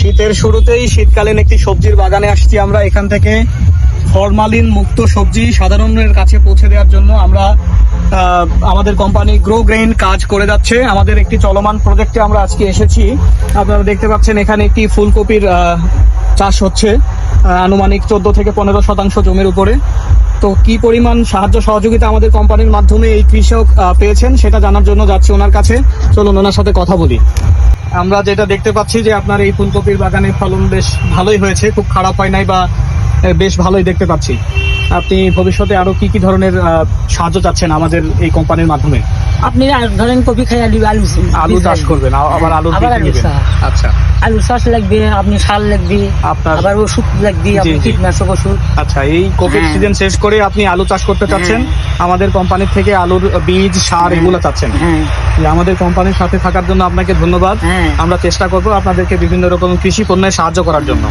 শীতের শুরুতেই শীতকালীন একটি সবজির বাগানে আসছি আমরা। এখান থেকে ফরমালিন মুক্ত সবজি সাধারণের কাছে পৌঁছে দেওয়ার জন্য আমরা আমাদের কোম্পানি গ্রো গ্রেইন কাজ করে যাচ্ছে। আমাদের একটি চলমান প্রজেক্টে আমরা আজকে এসেছি। আপনারা দেখতে পাচ্ছেন এখানে একটি ফুলকপির চাষ হচ্ছে আনুমানিক চোদ্দ থেকে পনেরো শতাংশ জমির উপরে। তো কি পরিমাণ সাহায্য সহযোগিতা আমাদের কোম্পানির মাধ্যমে এই কৃষক পেয়েছেন সেটা জানার জন্য যাচ্ছি ওনার কাছে। চলুন ওনার সাথে কথা বলি। আমরা যেটা দেখতে পাচ্ছি যে আপনার এই ফুলকপির বাগানের ফলন বেশ ভালোই হয়েছে, খুব খারাপ হয় নাই বা বেশ ভালোই দেখতে পাচ্ছি। আপনি ভবিষ্যতে আরও কি কি ধরনের সাহায্য চাচ্ছেন আমাদের এই কোম্পানির মাধ্যমে? আপনি আর ধরেন কপি খাই আলু আলু আলু চাষ করবেন আবার আলু আবার আলু আচ্ছা। আলু চাষ লাগবে আপনি সার লাগবে আপনার আবার ওষুধ লাগবে আপনি কীটনাশক ওষুধ। আচ্ছা এই কোভিড হ্যাঁ। সিজন শেষ করে আপনি আলু চাষ করতে চাচ্ছেন আমাদের কোম্পানির থেকে আলুর বীজ সার এগুলো চাচ্ছেন। হ্যাঁ। আমাদের কোম্পানির সাথে থাকার জন্য আপনাকে ধন্যবাদ। হ্যাঁ। আমরা চেষ্টা করব আপনাদেরকে বিভিন্ন রকম কৃষি পণ্যের সাহায্য করার জন্য।